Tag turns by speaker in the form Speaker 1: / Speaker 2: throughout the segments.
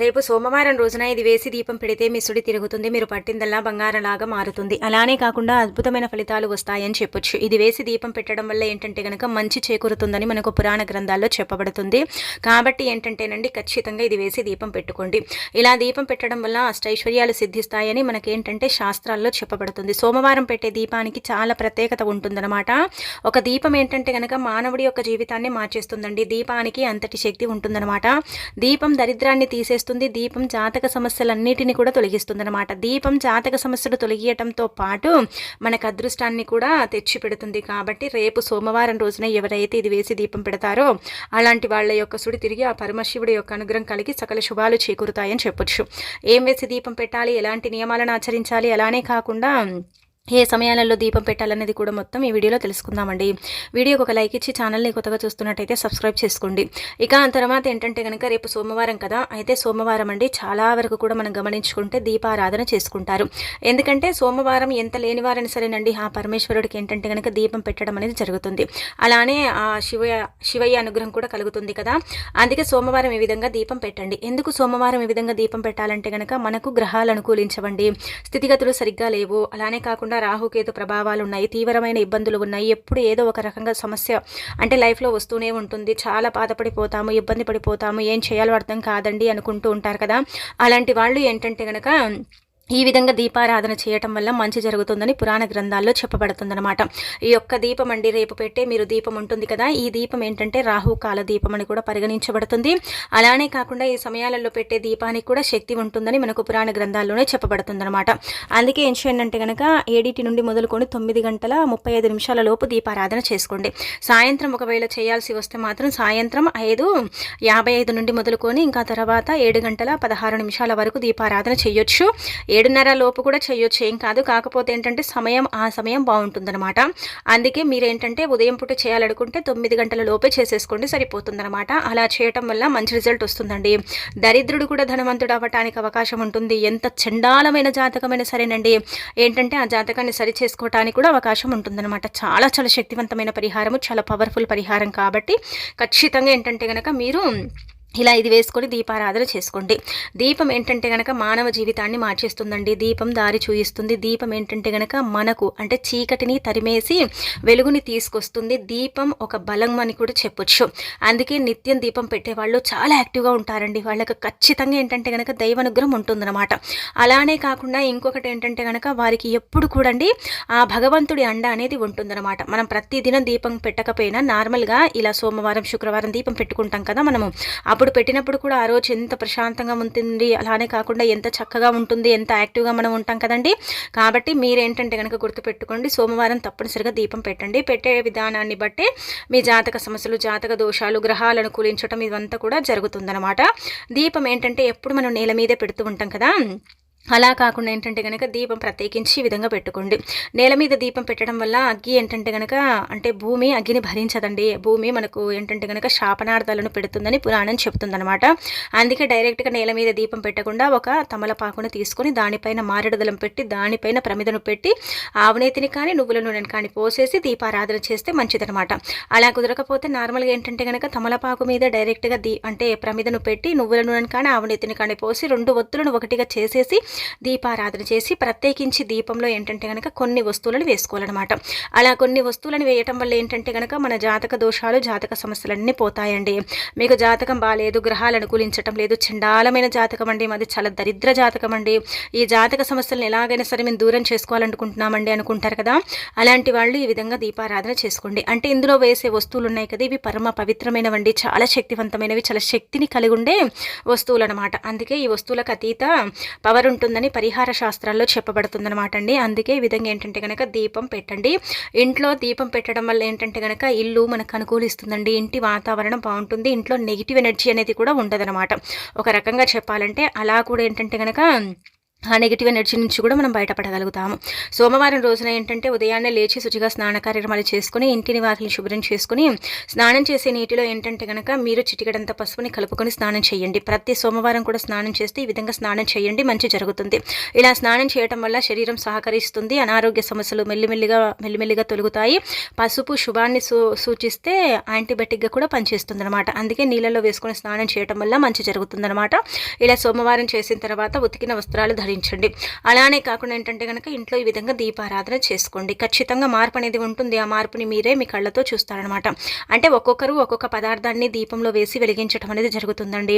Speaker 1: రేపు సోమవారం రోజున ఇది వేసి దీపం పెడితే మీ సుడి తిరుగుతుంది మీరు పట్టిందల్లా బంగారంలాగా మారుతుంది. అలానే కాకుండా అద్భుతమైన ఫలితాలు వస్తాయని చెప్పొచ్చు. ఇది వేసి దీపం పెట్టడం వల్ల ఏంటంటే కనుక మంచి చేకూరుతుందని మనకు పురాణ గ్రంథాల్లో చెప్పబడుతుంది. కాబట్టి ఏంటంటేనండి ఖచ్చితంగా ఇది వేసి దీపం పెట్టుకోండి. ఇలా దీపం పెట్టడం వల్ల అష్టైశ్వర్యాలు సిద్ధిస్తాయని మనకేంటంటే శాస్త్రాల్లో చెప్పబడుతుంది. సోమవారం పెట్టే దీపానికి చాలా ప్రత్యేకత ఉంటుందన్నమాట. ఒక దీపం ఏంటంటే కనుక మానవుడి యొక్క జీవితాన్ని మార్చేస్తుందండి. దీపానికి అంతటి శక్తి ఉంటుందన్నమాట. దీపం దరిద్రాన్ని తీసే చేస్తుంది. దీపం జాతక సమస్యలన్నిటిని కూడా తొలగిస్తుంది అనమాట దీపం జాతక సమస్యలు తొలగియటంతో పాటు మనకు అదృష్టాన్ని కూడా తెచ్చి పెడుతుంది. కాబట్టి రేపు సోమవారం రోజున ఎవరైతే ఇది వేసి దీపం పెడతారో అలాంటి వాళ్ళ యొక్క సుడి తిరిగి ఆ పరమశివుడి యొక్క అనుగ్రహం కలిగి సకల శుభాలు చేకూరుతాయని చెప్పొచ్చు. ఏం వేసి దీపం పెట్టాలి? ఎలాంటి నియమాలను ఆచరించాలి? అలానే కాకుండా ఏ సమయాలలో దీపం పెట్టాలనేది కూడా మొత్తం ఈ వీడియోలో తెలుసుకుందామండి. వీడియోకి ఒక లైక్ ఇచ్చి ఛానల్ని కొత్తగా చూస్తున్నట్టయితే సబ్స్క్రైబ్ చేసుకోండి. ఇక తర్వాత ఏంటంటే కనుక రేపు సోమవారం కదా అయితే సోమవారం అండి చాలా వరకు కూడా మనం గమనించుకుంటే దీపారాధన చేసుకుంటారు. ఎందుకంటే సోమవారం ఎంత లేని వారని సరేనండి ఆ పరమేశ్వరుడికి ఏంటంటే కనుక దీపం పెట్టడం అనేది జరుగుతుంది. అలానే ఆ శివయ్య శివయ్య అనుగ్రహం కూడా కలుగుతుంది కదా. అందుకే సోమవారం ఈ విధంగా దీపం పెట్టండి. ఎందుకు సోమవారం ఈ విధంగా దీపం పెట్టాలంటే కనుక మనకు గ్రహాలు అనుకూలించవండి. స్థితిగతులు సరిగ్గా లేవు. అలానే కాకుండా కాకుండా రాహుకేతు ప్రభావాలు ఉన్నాయి తీవ్రమైన ఇబ్బందులు ఉన్నాయి. ఎప్పుడు ఏదో ఒక రకంగా సమస్య అంటే లైఫ్లో వస్తూనే ఉంటుంది. చాలా బాధపడిపోతాము ఇబ్బంది పడిపోతాము. ఏం చేయాలో అర్థం కాదండి అనుకుంటూ ఉంటారు కదా. అలాంటి వాళ్ళు ఏంటంటే కనుక ఈ విధంగా దీపారాధన చేయటం వల్ల మంచి జరుగుతుందని పురాణ గ్రంథాల్లో చెప్పబడుతుందన్నమాట. ఈ యొక్క దీపం అండి రేపు పెట్టే మీరు దీపం ఉంటుంది కదా ఈ దీపం ఏంటంటే రాహుకాల దీపం అని కూడా పరిగణించబడుతుంది. అలానే కాకుండా ఈ సమయాలలో పెట్టే దీపానికి కూడా శక్తి ఉంటుందని మనకు పురాణ గ్రంథాల్లోనే చెప్పబడుతుందన్నమాట. అందుకే ఏం చేయండి అంటే కనుక ఏడిటి నుండి మొదలుకొని తొమ్మిది గంటల ముప్పై ఐదు నిమిషాల లోపు దీపారాధన చేసుకోండి. సాయంత్రం ఒకవేళ చేయాల్సి వస్తే మాత్రం సాయంత్రం ఐదు యాభై ఐదు నుండి మొదలుకొని ఇంకా తర్వాత ఏడు గంటల పదహారు నిమిషాల వరకు దీపారాధన చేయొచ్చు. ఏడున్నర లోపు కూడా చేయొచ్చు ఏం కాదు. కాకపోతే ఏంటంటే సమయం ఆ సమయం బాగుంటుందన్నమాట. అందుకే మీరు ఏంటంటే ఉదయం పూట చేయాలనుకుంటే తొమ్మిది గంటల లోపే చేసేసుకోండి సరిపోతుందన్నమాట. అలా చేయటం వల్ల మంచి రిజల్ట్ వస్తుందండి. దరిద్రుడు కూడా ధనవంతుడు అవ్వటానికి అవకాశం ఉంటుంది. ఎంత చండాలమైన జాతకమైన సరేనండి. ఏంటంటే ఆ జాతకాన్ని సరి చేసుకోవటానికి కూడా అవకాశం ఉంటుందన్నమాట. చాలా చాలా శక్తివంతమైన పరిహారము చాలా పవర్ఫుల్ పరిహారం కాబట్టి ఖచ్చితంగా ఏంటంటే కనుక మీరు ఇలా ఇది వేసుకొని దీపారాధన చేసుకోండి. దీపం ఏంటంటే గనక మానవ జీవితాన్ని మార్చేస్తుందండి. దీపం దారి చూయిస్తుంది. దీపం ఏంటంటే గనక మనకు అంటే చీకటిని తరిమేసి వెలుగుని తీసుకొస్తుంది. దీపం ఒక బలం అని కూడా చెప్పొచ్చు. అందుకే నిత్యం దీపం పెట్టేవాళ్ళు చాలా యాక్టివ్గా ఉంటారండి. వాళ్ళకి ఖచ్చితంగా ఏంటంటే గనక దైవానుగ్రహం ఉంటుందన్నమాట. అలానే కాకుండా ఇంకొకటి ఏంటంటే గనక వారికి ఎప్పుడు కూడండి ఆ భగవంతుడి అండ అనేది ఉంటుందన్నమాట. మనం ప్రతిదినం దీపం పెట్టకపోయినా నార్మల్గా ఇలా సోమవారం శుక్రవారం దీపం పెట్టుకుంటాం కదా మనము. అప్పుడు పెట్టినప్పుడు కూడా ఆ రోజు ఎంత ప్రశాంతంగా ఉంటుంది. అలానే కాకుండా ఎంత చక్కగా ఉంటుంది ఎంత యాక్టివ్గా మనం ఉంటాం కదండి. కాబట్టి మీరేంటంటే కనుక గుర్తుపెట్టుకోండి సోమవారం తప్పనిసరిగా దీపం పెట్టండి. పెట్టే విధానాన్ని బట్టి మీ జాతక సమస్యలు జాతక దోషాలు గ్రహాలను కూలించడం ఇదంతా కూడా జరుగుతుందన్నమాట. దీపం ఏంటంటే ఎప్పుడు మనం నేల మీదే పెడుతూ ఉంటాం కదా. అలా కాకుండా ఏంటంటే కనుక దీపం ప్రత్యేకించి ఈ విధంగా పెట్టుకోండి. నేల మీద దీపం పెట్టడం వల్ల అగ్గి ఏంటంటే కనుక అంటే భూమి అగ్గిని భరించదండి. భూమి మనకు ఏంటంటే కనుక శాపనార్థాలను పెడుతుందని పురాణం చెప్తుందనమాట అందుకే డైరెక్ట్గా నేల మీద దీపం పెట్టకుండా ఒక తమలపాకును తీసుకొని దానిపైన మారేడుదలం పెట్టి దానిపైన ప్రమిదను పెట్టి ఆవునేతిని కానీ నువ్వుల నూనెని కానీ పోసేసి దీపారాధన చేస్తే మంచిదనమాట అలా కుదరకపోతే నార్మల్గా ఏంటంటే కనుక తమలపాకు మీద డైరెక్ట్గా దీ అంటే ప్రమిదను పెట్టి నువ్వుల నూనెని కానీ ఆవునేతిని కానీ పోసి రెండు ఒత్తులను ఒకటిగా చేసేసి దీపారాధన చేసి ప్రత్యేకించి దీపంలో ఏంటంటే కనుక కొన్ని వస్తువులను వేసుకోవాలన్నమాట. అలా కొన్ని వస్తువులను వేయటం వల్ల ఏంటంటే కనుక మన జాతక దోషాలు జాతక సమస్యలన్నీ పోతాయండి. మీకు జాతకం బాగాలేదు గ్రహాలు అనుకూలించటం లేదు చండాలమైన జాతకం అండి మాది చాలా దరిద్ర జాతకం అండి. ఈ జాతక సమస్యలను ఎలాగైనా సరే మేము దూరం చేసుకోవాలనుకుంటున్నామండి అనుకుంటారు కదా? అలాంటి వాళ్ళు ఈ విధంగా దీపారాధన చేసుకోండి. అంటే ఇందులో వేసే వస్తువులు ఉన్నాయి కదా ఇవి పరమ పవిత్రమైనవండి. చాలా శక్తివంతమైనవి చాలా శక్తిని కలిగి ఉండే వస్తువులు అనమాట అందుకే ఈ వస్తువులకు అతీత పవర్ ఉంటుంది ఉంటుందని పరిహార శాస్త్రాల్లో చెప్పబడుతుందన్నమాట అండి. అందుకే ఈ విధంగా ఏంటంటే కనుక దీపం పెట్టండి. ఇంట్లో దీపం పెట్టడం వల్ల ఏంటంటే కనుక ఇల్లు మనకు అనుకూలిస్తుందండి. ఇంటి వాతావరణం బాగుంటుంది. ఇంట్లో నెగిటివ్ ఎనర్జీ అనేది కూడా ఉండదనమాట ఒక రకంగా చెప్పాలంటే అలా కూడా ఏంటంటే కనుక ఆ నెగిటివ్ ఎనర్జీ నుంచి కూడా మనం బయటపడగలుగుతాము. సోమవారం రోజున ఏంటంటే ఉదయాన్నే లేచి శుచిగా స్నాన కార్యక్రమాలు చేసుకుని ఇంటిని వాకిలి శుభ్రం చేసుకుని స్నానం చేసే నీటిలో ఏంటంటే కనుక మీరు చిటికడంత పసుపుని కలుపుకొని స్నానం చేయండి. ప్రతి సోమవారం కూడా స్నానం చేస్తే ఈ విధంగా స్నానం చేయండి మంచి జరుగుతుంది. ఇలా స్నానం చేయడం వల్ల శరీరం సహకరిస్తుంది అనారోగ్య సమస్యలు మెల్లిమెల్లిగా మెల్లిమెల్లిగా తొలుగుతాయి. పసుపు శుభాన్ని సూ సూచిస్తే యాంటీబయాటిక్గా కూడా పనిచేస్తుంది అనమాట అందుకే నీళ్ళలో వేసుకొని స్నానం చేయడం వల్ల మంచి జరుగుతుందనమాట ఇలా సోమవారం చేసిన తర్వాత ఉతికిన వస్త్రాలు ధరించండి అలానే కాకుండా ఏంటంటే కనుక ఇంట్లో ఈ విధంగా దీపారాధన చేసుకోండి. ఖచ్చితంగా మార్పు అనేది ఉంటుంది. ఆ మార్పుని మీరే మీ కళ్ళతో చూస్తారనమాట. అంటే ఒక్కొక్కరు ఒక్కొక్క పదార్థాన్ని దీపంలో వేసి వెలిగించడం అనేది జరుగుతుందండి.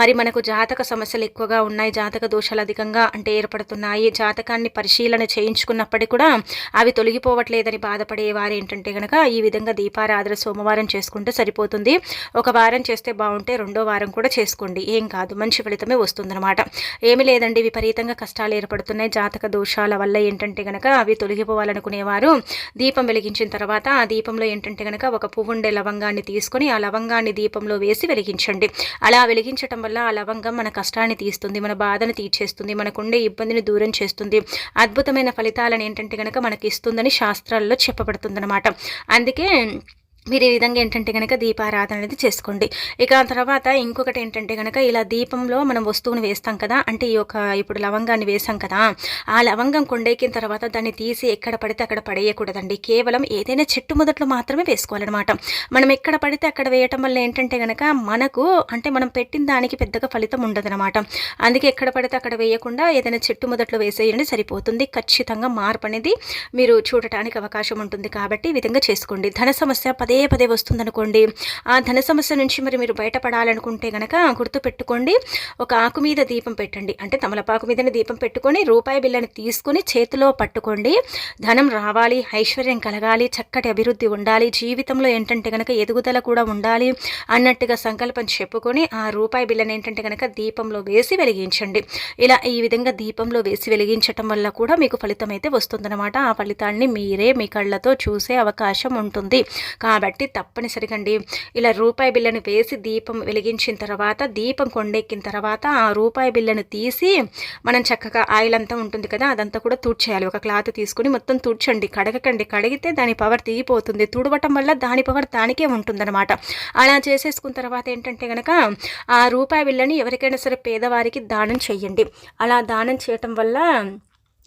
Speaker 1: మరి మనకు జాతక సమస్యలు ఎక్కువగా ఉన్నాయి. జాతక దోషాలు అధికంగా అంటే ఏర్పడుతున్నాయి. జాతకాన్ని పరిశీలన చేయించుకున్నప్పటికీ కూడా అవి తొలగిపోవట్లేదని బాధపడే వారు ఏంటంటే కనుక ఈ విధంగా దీపారాధన సోమవారం చేసుకుంటే సరిపోతుంది. ఒక వారం చేస్తే బాగుంటే రెండో వారం కూడా చేసుకోండి. ఏం కాదు. మంచి ఫలితమే వస్తుందన్నమాట ఏమి లేదండి. విపరీతంగా కష్టాలు ఏర్పడుతున్నాయి. జాతక దోషాల వల్ల ఏంటంటే కనుక అవి తొలగిపోవాలనుకునేవారు. దీపం వెలిగించిన తర్వాత ఆ దీపంలో ఏంటంటే కనుక ఒక పువ్వు ఉండే లవంగాన్ని తీసుకొని ఆ లవంగాన్ని దీపంలో వేసి వెలిగించండి. అలా వెలిగించటం వల్ల ఆ లవంగం మన కష్టాన్ని తీస్తుంది మన బాధను తీర్చేస్తుంది మనకుండే ఇబ్బందిని దూరం చేస్తుంది. అద్భుతమైన ఫలితాలను ఏంటంటే గనక మనకి ఇస్తుందని శాస్త్రాల్లో చెప్పబడుతుందన్నమాట. అందుకే మీరు ఈ విధంగా ఏంటంటే కనుక దీపారాధన అనేది చేసుకోండి. ఇక తర్వాత ఇంకొకటి ఏంటంటే కనుక ఇలా దీపంలో మనం వస్తువుని వేస్తాం కదా అంటే ఈ యొక్క ఇప్పుడు లవంగాన్ని వేసాం కదా ఆ లవంగం కొండెక్కిన తర్వాత దాన్ని తీసి ఎక్కడ పడితే అక్కడ పడేయకూడదండి. కేవలం ఏదైనా చెట్టు మొదట్లో మాత్రమే వేసుకోవాలన్నమాట. మనం ఎక్కడ పడితే అక్కడ వేయటం వల్ల ఏంటంటే కనుక మనకు అంటే మనం పెట్టిన దానికి పెద్దగా ఫలితం ఉండదన్నమాట. అందుకే ఎక్కడ పడితే అక్కడ వేయకుండా ఏదైనా చెట్టు మొదట్లో వేసేయండి సరిపోతుంది. ఖచ్చితంగా మార్పు అనేది మీరు చూడటానికి అవకాశం ఉంటుంది కాబట్టి ఈ విధంగా చేసుకోండి. ధన సమస్య పదే పదే పదే వస్తుందనుకోండి. ఆ ధన సమస్య నుంచి మరి మీరు బయటపడాలనుకుంటే కనుక గుర్తుపెట్టుకోండి ఒక ఆకు మీద దీపం పెట్టండి. అంటే తమలపాకు మీదనే దీపం పెట్టుకొని రూపాయి బిల్లని తీసుకుని చేతిలో పట్టుకోండి. ధనం రావాలి ఐశ్వర్యం కలగాలి చక్కటి అభివృద్ధి ఉండాలి జీవితంలో ఏంటంటే కనుక ఎదుగుదల కూడా ఉండాలి అన్నట్టుగా సంకల్పం చెప్పుకొని ఆ రూపాయి బిల్లని ఏంటంటే కనుక దీపంలో వేసి వెలిగించండి. ఇలా ఈ విధంగా దీపంలో వేసి వెలిగించటం వల్ల కూడా మీకు ఫలితం అయితే వస్తుందన్నమాట. ఆ ఫలితాన్ని మీరే మీ కళ్ళతో చూసే అవకాశం ఉంటుంది. కాబట్టి కాబట్టి తప్పనిసరిగా అండి ఇలా రూపాయి బిల్లను వేసి దీపం వెలిగించిన తర్వాత దీపం కొండెక్కిన తర్వాత ఆ రూపాయి బిల్లను తీసి మనం చక్కగా ఆయిల్ అంతా ఉంటుంది కదా అదంతా కూడా తుడ్చేయాలి. ఒక క్లాత్ తీసుకుని మొత్తం తుడ్చండి. కడగకండి. కడిగితే దాని పవర్ తీగిపోతుంది తుడవటం వల్ల దాని పవర్ దానికే ఉంటుందన్నమాట. అలా చేసేసుకున్న తర్వాత ఏంటంటే కనుక ఆ రూపాయి బిల్లని ఎవరికైనా సరే పేదవారికి దానం చేయండి. అలా దానం చేయటం వల్ల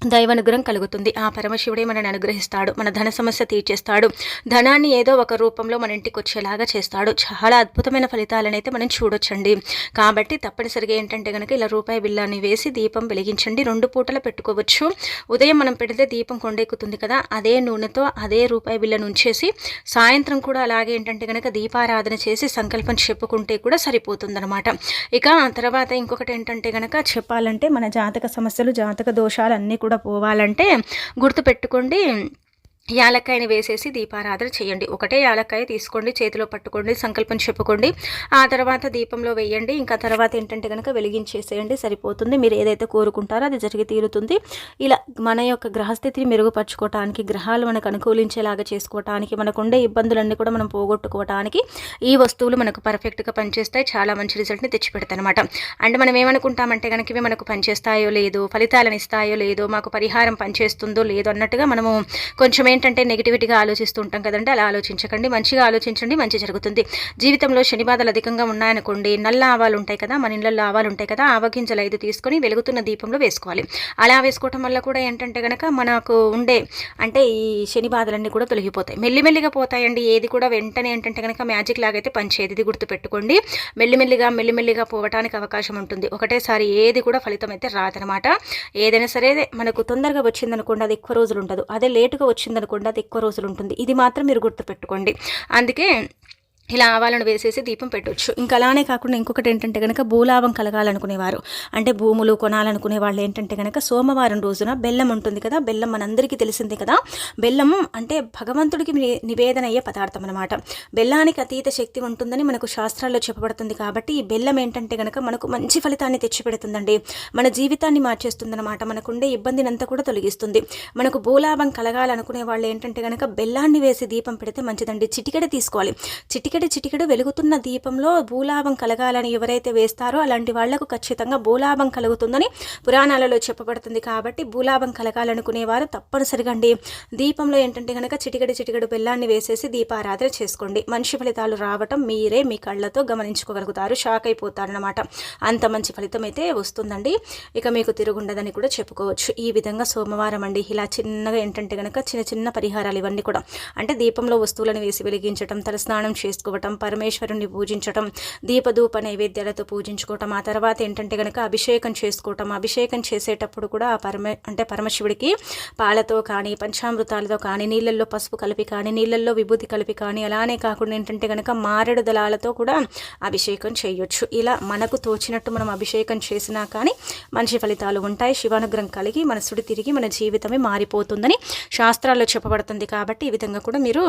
Speaker 1: దైవానుగ్రహం కలుగుతుంది. ఆ పరమశివుడే మనని అనుగ్రహిస్తాడు. మన ధన సమస్య తీర్చేస్తాడు. ధనాన్ని ఏదో ఒక రూపంలో మన ఇంటికి వచ్చేలాగా చేస్తాడు. చాలా అద్భుతమైన ఫలితాలను అయితే మనం చూడొచ్చండి. కాబట్టి తప్పనిసరిగా ఏంటంటే కనుక ఇలా రూపాయి బిల్లాన్ని వేసి దీపం వెలిగించండి. రెండు పూటలు పెట్టుకోవచ్చు. ఉదయం మనం పెడితే దీపం కొండెక్కుతుంది కదా అదే నూనెతో అదే రూపాయి బిల్లను ఉంచేసి సాయంత్రం కూడా అలాగే ఏంటంటే కనుక దీపారాధన చేసి సంకల్పం చెప్పుకుంటే కూడా సరిపోతుందనమాట ఇక తర్వాత ఇంకొకటి ఏంటంటే కనుక చెప్పాలంటే మన జాతక సమస్యలు జాతక దోషాలు అన్నీ కూడా కూడా పోవాలంటే గుర్తుపెట్టుకోండి. యాలక్కాయని వేసేసి దీపారాధన చేయండి. ఒకటే యాలక్కాయ తీసుకోండి చేతిలో పట్టుకోండి సంకల్పం చెప్పుకోండి. ఆ తర్వాత దీపంలో వేయండి. ఇంకా తర్వాత ఏంటంటే కనుక వెలిగించేసేయండి. సరిపోతుంది. మీరు ఏదైతే కోరుకుంటారో అది జరిగి తీరుతుంది. ఇలా మన యొక్క గ్రహస్థితిని మెరుగుపరచుకోవటానికి గ్రహాలు మనకు అనుకూలించేలాగా చేసుకోవటానికి మనకు ఉండే ఇబ్బందులన్నీ కూడా మనం పోగొట్టుకోవటానికి ఈ వస్తువులు మనకు పర్ఫెక్ట్గా పనిచేస్తాయి. చాలా మంచి రిజల్ట్ని తెచ్చిపెడతాయి అనమాట అండ్ మనం ఏమనుకుంటామంటే కనుక ఇవి మనకు పనిచేస్తాయో లేదో ఫలితాలను ఇస్తాయో లేదో మాకు పరిహారం పనిచేస్తుందో లేదో అన్నట్టుగా మనము కొంచెం ఏంటంటే నెగిటివిటీగా ఆలోచిస్తూ ఉంటాం కదండి అలా ఆలోచించకండి. మంచిగా ఆలోచించండి మంచి జరుగుతుంది. జీవితంలో శని బాధలు అధికంగా ఉన్నాయనుకోండి నల్ల ఆవాలు ఉంటాయి కదా మన ఇళ్ళల్లో ఆవాలు ఉంటాయి కదా ఆవగింజలు ఐదు తీసుకొని వెలుగుతున్న దీపంలో వేసుకోవాలి. అలా వేసుకోవటం వల్ల కూడా ఏంటంటే కనుక మనకు ఉండే అంటే ఈ శని బాధలన్నీ కూడా తొలగిపోతాయి. మెల్లిమెల్లిగా పోతాయండి. ఏది కూడా వెంటనే ఏంటంటే కనుక మ్యాజిక్ లాగైతే పనిచేది ఇది గుర్తుపెట్టుకోండి. మెల్లిమెల్లిగా మెల్లిమెల్లిగా పోవటానికి అవకాశం ఉంటుంది. ఒకటేసారి ఏది కూడా ఫలితం అయితే రాదనమాట. ఏదైనా సరే మనకు తొందరగా వచ్చిందనుకోండి అది ఎక్కువ రోజులు ఉండదు. అదే లేటుగా వచ్చిందనుకోండి అనుకోండి అది ఎక్కువ రోజులు ఉంటుంది. ఇది మాత్రం మీరు గుర్తుపెట్టుకోండి. అందుకే ఇలా ఆవాలను వేసేసి దీపం పెట్టవచ్చు ఇంకా అలానే కాకుండా ఇంకొకటి ఏంటంటే కనుక భూలాభం కలగాలనుకునేవారు. అంటే భూములు కొనాలనుకునే వాళ్ళు ఏంటంటే కనుక సోమవారం రోజున బెల్లం ఉంటుంది కదా బెల్లం మనందరికీ తెలిసిందే కదా. బెల్లం అంటే భగవంతుడికి నివేదన అయ్యే పదార్థం అనమాట బెల్లానికి అతీత శక్తి ఉంటుందని మనకు శాస్త్రాల్లో చెప్పబడుతుంది కాబట్టి ఈ బెల్లం ఏంటంటే కనుక మనకు మంచి ఫలితాన్ని తెచ్చిపెడుతుందండి. మన జీవితాన్ని మార్చేస్తుందన్నమాట. మనకుండే ఇబ్బందిని అంతా కూడా తొలగిస్తుంది. మనకు భూలాభం కలగాలనుకునే వాళ్ళు ఏంటంటే కనుక బెల్లాన్ని వేసి దీపం పెడితే మంచిదండి. చిటికెడ తీసుకోవాలి. చిటికెడ చిటికెడు చిటికెడు వెలుగుతున్న దీపంలో భూలాభం కలగాలని ఎవరైతే వేస్తారో అలాంటి వాళ్ళకు ఖచ్చితంగా భూలాభం కలుగుతుందని పురాణాలలో చెప్పబడుతుంది కాబట్టి భూలాభం కలగాలనుకునేవారు తప్పనిసరిగా అండి. దీపంలో ఏంటంటే కనుక చిటికెడు చిటికెడు బెల్లాన్ని వేసేసి దీపారాధన చేసుకోండి. మంచి ఫలితాలు రావటం మీరే మీ కళ్ళతో గమనించుకోగలుగుతారు. షాక్ అయిపోతారనమాట అంత మంచి ఫలితం అయితే వస్తుందండి. ఇక మీకు తిరుగుండదని కూడా చెప్పుకోవచ్చు. ఈ విధంగా సోమవారం అండి. ఇలా చిన్నగా ఏంటంటే కనుక చిన్న చిన్న పరిహారాలు ఇవన్నీ కూడా అంటే దీపంలో వస్తువులను వేసి వెలిగించడం తలస్నానం చేసుకోవటం పరమేశ్వరుని పూజించటం దీపధూప నైవేద్యాలతో పూజించుకోవటం ఆ తర్వాత ఏంటంటే కనుక అభిషేకం చేసుకోవటం అభిషేకం చేసేటప్పుడు కూడా ఆ పరమే అంటే పరమశివుడికి పాలతో కానీ పంచామృతాలతో కానీ నీళ్ళల్లో పసుపు కలిపి కానీ నీళ్ళల్లో విభూతి కలిపి కానీ అలానే కాకుండా ఏంటంటే కనుక మారేడు దళాలతో కూడా అభిషేకం చేయొచ్చు. ఇలా మనకు తోచినట్టు మనం అభిషేకం చేసినా కానీ మంచి ఫలితాలు ఉంటాయి. శివానుగ్రహం కలిగి మనసుడి తిరిగి మన జీవితమే మారిపోతుందని శాస్త్రాల్లో చెప్పబడుతుంది కాబట్టి ఈ విధంగా కూడా మీరు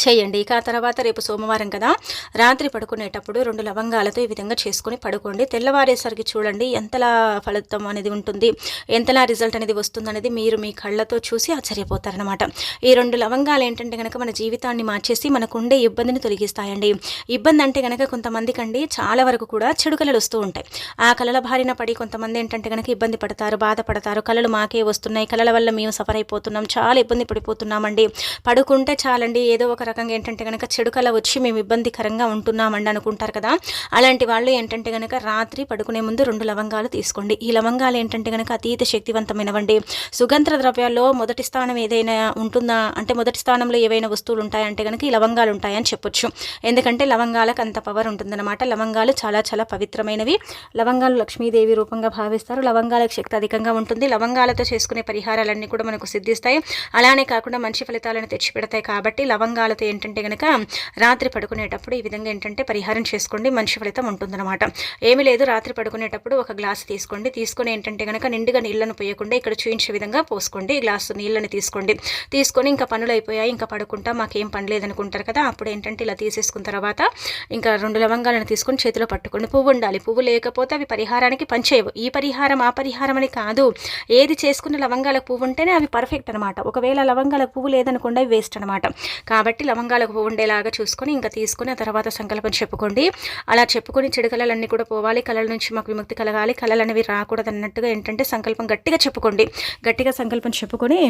Speaker 1: చేయండి. ఇక తర్వాత రేపు సోమవారం కదా? రాత్రి పడుకునేటప్పుడు రెండు లవంగాలతో ఈ విధంగా చేసుకుని పడుకోండి. తెల్లవారేసరికి చూడండి ఎంతలా ఫలితం అనేది ఉంటుంది ఎంతలా రిజల్ట్ అనేది వస్తుందనేది మీరు మీ కళ్ళతో చూసి ఆశ్చర్యపోతారనమాట ఈ రెండు లవంగాలు ఏంటంటే కనుక మన జీవితాన్ని మార్చేసి మనకు ఉండే ఇబ్బందిని తొలగిస్తాయండి. ఇబ్బంది అంటే కనుక కొంతమందికి అండి చాలా వరకు కూడా చెడు కళలు వస్తూ ఉంటాయి. ఆ కళల బారిన పడి కొంతమంది ఏంటంటే కనుక ఇబ్బంది పడతారు బాధపడతారు. కళలు మాకే వస్తున్నాయి. కళల వల్ల మేము సఫర్ అయిపోతున్నాం. చాలా ఇబ్బంది పడిపోతున్నామండి. పడుకుంటే చాలండి. ఏదో ఒక రకంగా ఏంటంటే కనుక చెడు కళ వచ్చి మేము ఇబ్బందికరంగా ఉంటున్నామండి అనుకుంటారు కదా. అలాంటి వాళ్ళు ఏంటంటే కనుక రాత్రి పడుకునే ముందు రెండు లవంగాలు తీసుకోండి. ఈ లవంగాలు ఏంటంటే కనుక అతీత శక్తివంతమైనవండి. సుగంధ ద్రవ్యాల్లో మొదటి స్థానం ఏదైనా ఉంటుందా? అంటే మొదటి స్థానంలో ఏవైనా వస్తువులు ఉంటాయంటే కనుక ఈ లవంగాలు ఉంటాయని చెప్పొచ్చు. ఎందుకంటే లవంగాలకు అంత పవర్ ఉంటుందన్నమాట. లవంగాలు చాలా చాలా పవిత్రమైనవి. లవంగాలు లక్ష్మీదేవి రూపంగా భావిస్తారు. లవంగాలకు శక్తి అధికంగా ఉంటుంది. లవంగాలతో చేసుకునే పరిహారాలన్నీ కూడా మనకు సిద్ధిస్తాయి. అలానే కాకుండా మంచి ఫలితాలను తెచ్చిపెడతాయి కాబట్టి లవంగాలతో ఏంటంటే కనుక రాత్రి పడుకునేటప్పుడు ఈ విధంగా ఏంటంటే పరిహారం చేసుకోండి మంచి ఫలితం ఉంటుందన్నమాట. ఏమీ లేదు రాత్రి పడుకునేటప్పుడు ఒక గ్లాస్ తీసుకోండి. తీసుకొని ఏంటంటే కనుక నిండుగా నీళ్ళను పోయకుండా ఇక్కడ చూయించే విధంగా పోసుకోండి. గ్లాసు నీళ్ళని తీసుకోండి. తీసుకొని ఇంకా పనులు అయిపోయాయి ఇంకా పడుకుంటా. మాకేం పని లేదనుకుంటారు కదా అప్పుడు ఏంటంటే ఇలా తీసేసుకున్న తర్వాత ఇంకా రెండు లవంగాలను తీసుకొని చేతిలో పట్టుకోండి. పువ్వు ఉండాలి. పువ్వు లేకపోతే అవి పరిహారానికి పనిచేయవు. ఈ పరిహారం ఆ పరిహారం అని కాదు. ఏది చేసుకున్న లవంగాలకు పువ్వు ఉంటేనే అవి పర్ఫెక్ట్ అనమాట ఒకవేళ లవంగాలకు పువ్వు లేదనుకుండా అవి వేస్ట్ అనమాట కాబట్టి లవంగాలకు ఉండేలాగా చూసుకొని ఇంకా తీసుకొని ఆ తర్వాత సంకల్పం చెప్పుకోండి. అలా చెప్పుకొని చెడు కళలన్నీ కూడా పోవాలి. కళల నుంచి మాకు విముక్తి కలగాలి. కళలు అనేవి రాకూడదు అన్నట్టుగా ఏంటంటే సంకల్పం గట్టిగా చెప్పుకోండి. గట్టిగా సంకల్పం చెప్పుకొని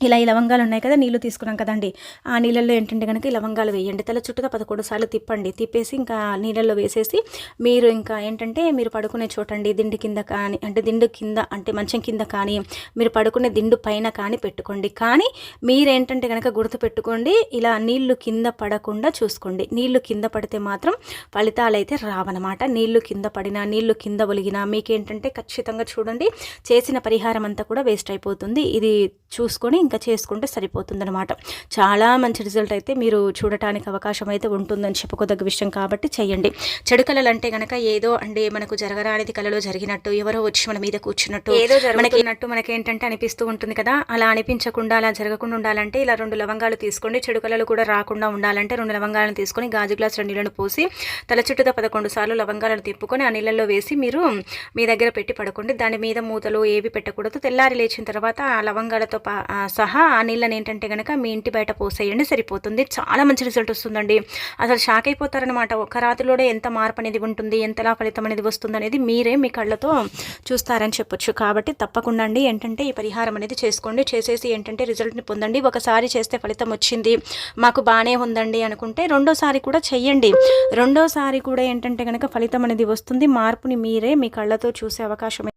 Speaker 1: ఇలా ఈ లవంగాలు ఉన్నాయి కదా నీళ్ళు తీసుకున్నాం కదండి. ఆ నీళ్ళల్లో ఏంటంటే కనుక ఈ లవంగాలు వేయండి. తల చుట్టుగా పదకొండు సార్లు తిప్పండి. తిప్పేసి ఇంకా నీళ్ళల్లో వేసేసి మీరు ఇంకా ఏంటంటే మీరు పడుకునే చోటండి దిండు కింద కానీ అంటే దిండు కింద అంటే మంచం కింద కానీ మీరు పడుకునే దిండు పైన కానీ పెట్టుకోండి. కానీ మీరేంటంటే కనుక గుర్తు పెట్టుకోండి ఇలా నీళ్ళు కింద పడకుండా చూసుకోండి. నీళ్ళు కింద పడితే మాత్రం ఫలితాలు అయితే రావన్నమాట. నీళ్ళు కింద పడినా నీళ్ళు కింద ఒలిగినా మీకేంటంటే ఖచ్చితంగా చూడండి చేసిన పరిహారం అంతా కూడా వేస్ట్ అయిపోతుంది. ఇది చూసుకొని ఇంకా చేసుకుంటే సరిపోతుందనమాట చాలా మంచి రిజల్ట్ అయితే మీరు చూడటానికి అవకాశం అయితే ఉంటుందని చెప్పుకోదగ్గ విషయం కాబట్టి చేయండి చెడు కళలు అంటే కనుక ఏదో అంటే మనకు జరగరానిది కళలో జరిగినట్టు ఎవరో వచ్చి మన మీద కూర్చున్నట్టు ఏదో మనకి మనకి ఏంటంటే అనిపిస్తూ ఉంటుంది కదా అలా అనిపించకుండా అలా జరగకుండా ఉండాలంటే ఇలా రెండు లవంగాలు తీసుకోండి. చెడు కళలు కూడా రాకుండా ఉండాలంటే రెండు లవంగాలను తీసుకొని గాజు గ్లాస్ రెండు నీళ్ళను పోసి తల చుట్టూతో పదకొండు సార్లు లవంగాలను తిప్పుకొని ఆ నీళ్ళల్లో వేసి మీరు మీ దగ్గర పెట్టి పడుకోండి. దాని మీద మూతలు ఏవి పెట్టకూడదు. తెల్లారి లేచిన తర్వాత ఆ లవంగాలతో సహా ఆ నీళ్ళని ఏంటంటే కనుక మీ ఇంటి బయట పోసేయండి సరిపోతుంది. చాలా మంచి రిజల్ట్ వస్తుందండి. అసలు షాక్ అయిపోతారనమాట ఒక రాత్రిలోనే ఎంత మార్పు అనేది ఉంటుంది ఎంతలా ఫలితం అనేది వస్తుంది అనేది మీరే మీ కళ్ళతో చూస్తారని చెప్పొచ్చు. కాబట్టి తప్పకుండా అండి ఏంటంటే ఈ పరిహారం అనేది చేసుకోండి. చేసేసి ఏంటంటే రిజల్ట్ని పొందండి. ఒకసారి చేస్తే ఫలితం వచ్చింది మాకు బాగానే ఉందండి అనుకుంటే రెండోసారి కూడా చెయ్యండి. రెండోసారి కూడా ఏంటంటే కనుక ఫలితం అనేది వస్తుంది. మార్పుని మీరే మీ కళ్ళతో చూసే అవకాశం